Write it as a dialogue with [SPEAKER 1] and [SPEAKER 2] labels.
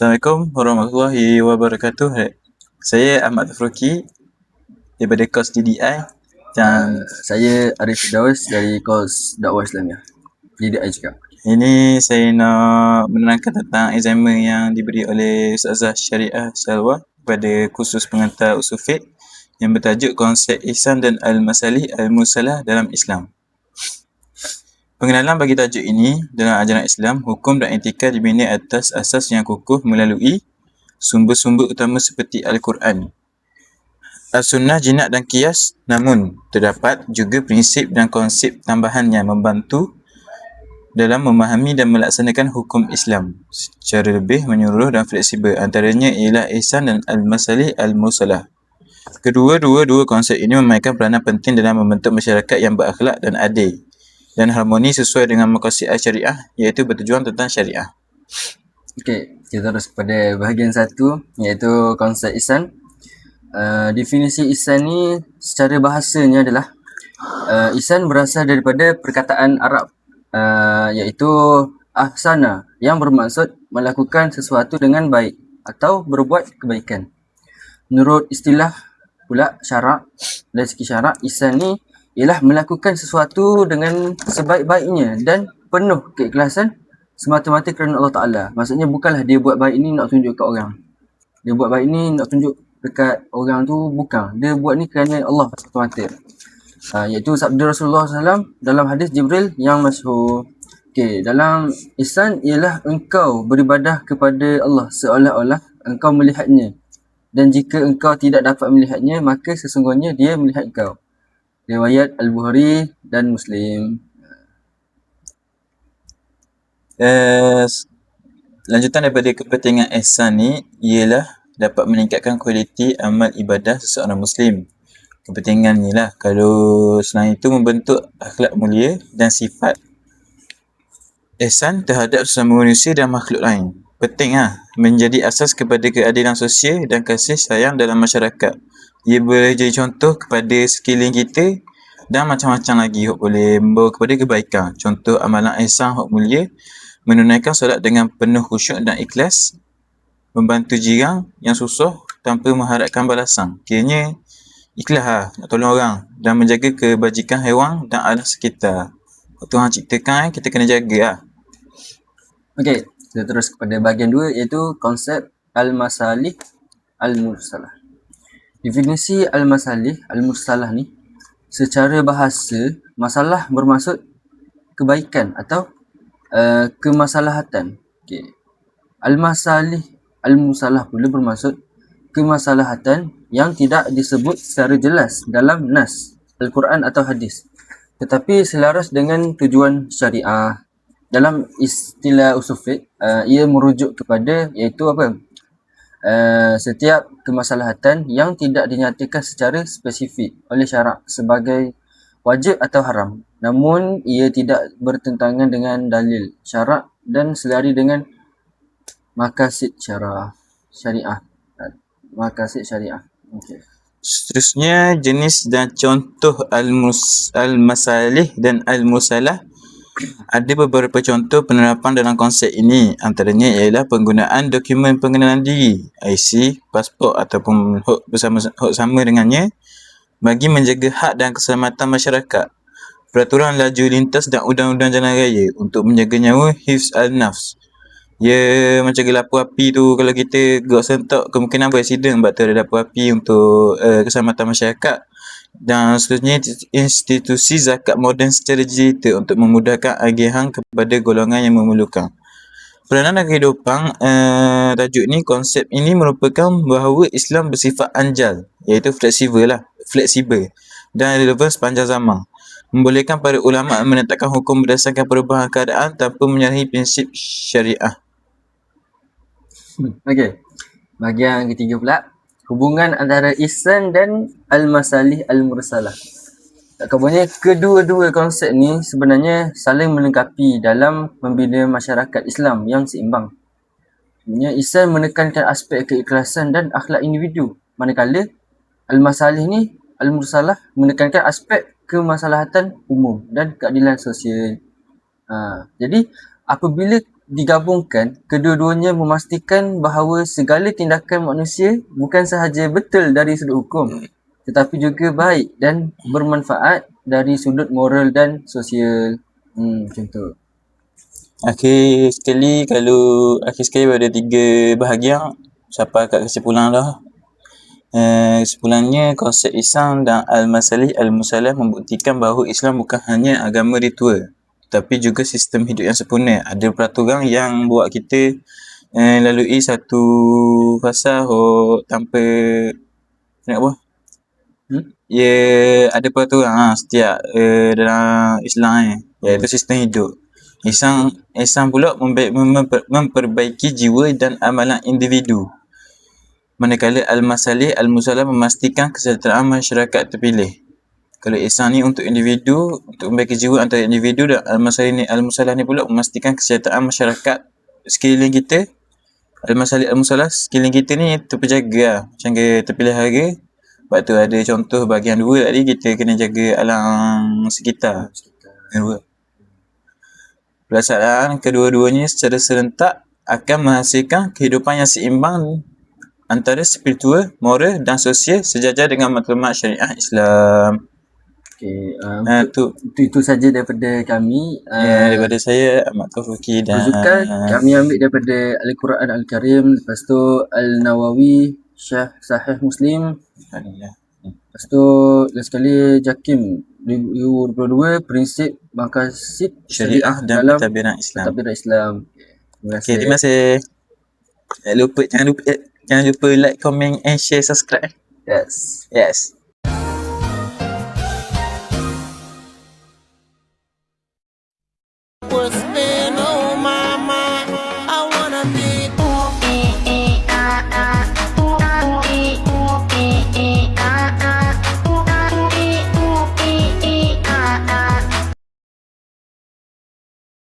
[SPEAKER 1] Assalamualaikum warahmatullahi wabarakatuh. Saya Ahmad Tafruki daripada kos DDI dan
[SPEAKER 2] Saya Arif Firdaus dari kos dakwah Islamiah. DDI juga.
[SPEAKER 1] ini saya nak menerangkan tentang examen yang diberi oleh Ustazah Syariah Salwa pada kursus pengantar usul fiqh yang bertajuk konsep ihsan dan al-masalih al-musalah dalam Islam. Pengenalan bagi tajuk ini dalam ajaran Islam, hukum dan etika dibina atas asas yang kukuh melalui sumber-sumber utama seperti Al-Quran, As-Sunnah, Jinak dan Qiyas namun terdapat juga prinsip dan konsep tambahan yang membantu dalam memahami dan melaksanakan hukum Islam secara lebih menyeluruh dan fleksibel. Antaranya ialah ihsan dan al-masalih al-musalah. Kedua-dua dua konsep ini memainkan peranan penting dalam membentuk masyarakat yang berakhlak dan adil dan harmoni sesuai dengan maqasid syariah iaitu bertujuan tentang syariah.
[SPEAKER 2] Okey, kita terus kepada bahagian satu iaitu konsep ihsan. Uh, definisi ihsan ni secara bahasanya adalah uh, ihsan berasal daripada perkataan Arab uh, iaitu ahsana yang bermaksud melakukan sesuatu dengan baik atau berbuat kebaikan. Menurut istilah pula syarak dari segi syarak ihsan ni ialah melakukan sesuatu dengan sebaik-baiknya dan penuh keikhlasan semata-mata kerana Allah Ta'ala. Maksudnya bukanlah dia buat baik ni nak tunjuk kat orang. Dia buat baik ni nak tunjuk dekat orang tu bukan. Dia buat ni kerana Allah semata-mata. Ha, iaitu sabda Rasulullah SAW dalam hadis Jibril yang masyhur. Okey, dalam ihsan ialah engkau beribadah kepada Allah seolah-olah engkau melihatnya. Dan jika engkau tidak dapat melihatnya, maka sesungguhnya dia melihat engkau riwayat Al-Bukhari dan Muslim.
[SPEAKER 1] Uh, lanjutan daripada kepentingan ihsan ni ialah dapat meningkatkan kualiti amal ibadah seseorang Muslim. Kepentingan ni lah. Kalau selain itu membentuk akhlak mulia dan sifat ihsan terhadap sesama manusia dan makhluk lain. Penting lah. Menjadi asas kepada keadilan sosial dan kasih sayang dalam masyarakat ia boleh jadi contoh kepada sekeliling kita dan macam-macam lagi yang boleh membawa kepada kebaikan. Contoh amalan ihsan hak mulia menunaikan solat dengan penuh khusyuk dan ikhlas, membantu jiran yang susah tanpa mengharapkan balasan. Kiranya ikhlas lah nak tolong orang dan menjaga kebajikan haiwan dan alam sekitar. Tuhan ciptakan kita kena jaga lah.
[SPEAKER 2] Okey, kita terus kepada bahagian dua iaitu konsep al-masalih al-mursalah. Definisi al-masalih, al-mursalah ni secara bahasa masalah bermaksud kebaikan atau uh, kemaslahatan. Okey. Al-masalih, al-musalah pula bermaksud kemaslahatan yang tidak disebut secara jelas dalam nas Al-Quran atau hadis tetapi selaras dengan tujuan syariah. Dalam istilah usul fiqh, uh, ia merujuk kepada iaitu apa? Uh, setiap kemaslahatan yang tidak dinyatakan secara spesifik oleh syarak sebagai wajib atau haram. Namun ia tidak bertentangan dengan dalil syarak dan selari dengan makasid syarah syariah. Makasid syariah. Okey.
[SPEAKER 1] Seterusnya jenis dan contoh al-masalih dan al-musalah ada beberapa contoh penerapan dalam konsep ini. Antaranya ialah penggunaan dokumen pengenalan diri, IC, pasport ataupun hak bersama hak sama dengannya bagi menjaga hak dan keselamatan masyarakat. Peraturan laju lintas dan undang-undang jalan raya untuk menjaga nyawa hifz al-nafs. Ya macam gelap api tu kalau kita gerak sentak kemungkinan bersiden sebab tu ada dapur api untuk uh, keselamatan masyarakat dan seterusnya institusi zakat moden secara digital untuk memudahkan agihan kepada golongan yang memerlukan. Peranan dalam kehidupan uh, tajuk ni konsep ini merupakan bahawa Islam bersifat anjal iaitu fleksibel lah, fleksibel dan relevan sepanjang zaman. Membolehkan para ulama menetapkan hukum berdasarkan perubahan keadaan tanpa menyalahi prinsip syariah.
[SPEAKER 2] Okey. Bahagian ketiga pula hubungan antara ihsan dan al-masalih al-mursalah. Kabarnya kedua-dua konsep ni sebenarnya saling melengkapi dalam membina masyarakat Islam yang seimbang. Sebenarnya ihsan menekankan aspek keikhlasan dan akhlak individu. Manakala al-masalih ni al-mursalah menekankan aspek kemaslahatan umum dan keadilan sosial. Ha, jadi apabila digabungkan, kedua-duanya memastikan bahawa segala tindakan manusia bukan sahaja betul dari sudut hukum, tetapi juga baik dan bermanfaat dari sudut moral dan sosial. Hmm, macam tu.
[SPEAKER 1] Akhir sekali kalau akhir sekali ada tiga bahagian sampai kat kesimpulan dah. Uh, kesimpulannya konsep Islam dan Al-Masalih Al-Musalah membuktikan bahawa Islam bukan hanya agama ritual tapi juga sistem hidup yang sempurna. Ada peraturan yang buat kita uh, lalui satu fasa oh, tanpa nak apa?
[SPEAKER 2] Hmm?
[SPEAKER 1] Ya ada peraturan ha, setiap uh, dalam Islam ni iaitu sistem hidup. Islam Islam pula memper, memperbaiki jiwa dan amalan individu. Manakala Al-Masalih Al-Musalah memastikan kesejahteraan masyarakat terpilih kalau ihsan ni untuk individu untuk membaiki jiwa antara individu dan al-masalah ni al-musalah ni pula memastikan kesejahteraan masyarakat sekeliling kita. Al-masalah al-musalah sekeliling kita ni terjaga. Macam ke terpilih sebab tu ada contoh bahagian dua tadi kita kena jaga alam sekitar. Yang dua. Pelaksanaan kedua-duanya secara serentak akan menghasilkan kehidupan yang seimbang antara spiritual, moral dan sosial sejajar dengan matlamat syariah Islam.
[SPEAKER 2] Okay, uh,
[SPEAKER 1] Ha, tu
[SPEAKER 2] itu, itu saja daripada kami. Uh,
[SPEAKER 1] ya, daripada saya Ahmad Taufiqi dan
[SPEAKER 2] Rujukan kami ambil daripada Al-Quran Al-Karim, lepas tu Al-Nawawi, Syah Sahih Muslim,
[SPEAKER 1] Alhamdulillah.
[SPEAKER 2] lepas tu last sekali Jakim 2022 prinsip maqasid
[SPEAKER 1] syariah dan
[SPEAKER 2] dalam
[SPEAKER 1] pentadbiran Islam.
[SPEAKER 2] Takbir Islam. Terima kasih.
[SPEAKER 1] Okey, terima kasih. Jangan lupa jangan lupa jangan lupa like, comment and share, subscribe.
[SPEAKER 2] Yes.
[SPEAKER 1] Yes.